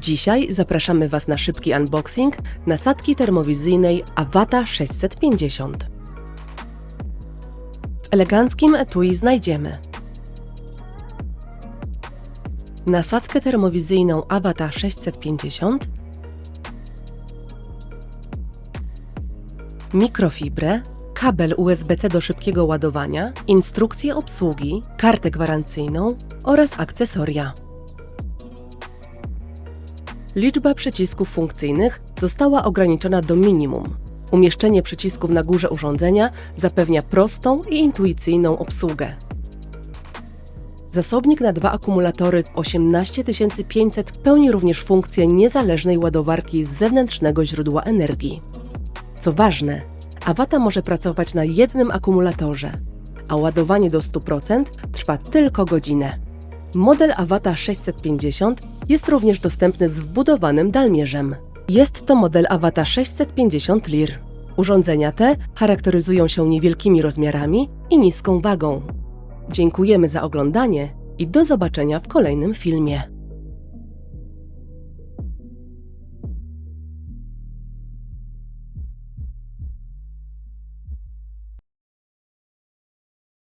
Dzisiaj zapraszamy Was na szybki unboxing nasadki termowizyjnej Avata 650. W eleganckim etui znajdziemy nasadkę termowizyjną Avata 650, mikrofibrę, kabel USB-C do szybkiego ładowania, instrukcję obsługi, kartę gwarancyjną oraz akcesoria. Liczba przycisków funkcyjnych została ograniczona do minimum. Umieszczenie przycisków na górze urządzenia zapewnia prostą i intuicyjną obsługę. Zasobnik na dwa akumulatory 18500 pełni również funkcję niezależnej ładowarki z zewnętrznego źródła energii. Co ważne, Avata może pracować na jednym akumulatorze, a ładowanie do 100% trwa tylko godzinę. Model Avata 650 jest również dostępny z wbudowanym dalmierzem. Jest to model Avata 650 Lir. Urządzenia te charakteryzują się niewielkimi rozmiarami i niską wagą. Dziękujemy za oglądanie i do zobaczenia w kolejnym filmie.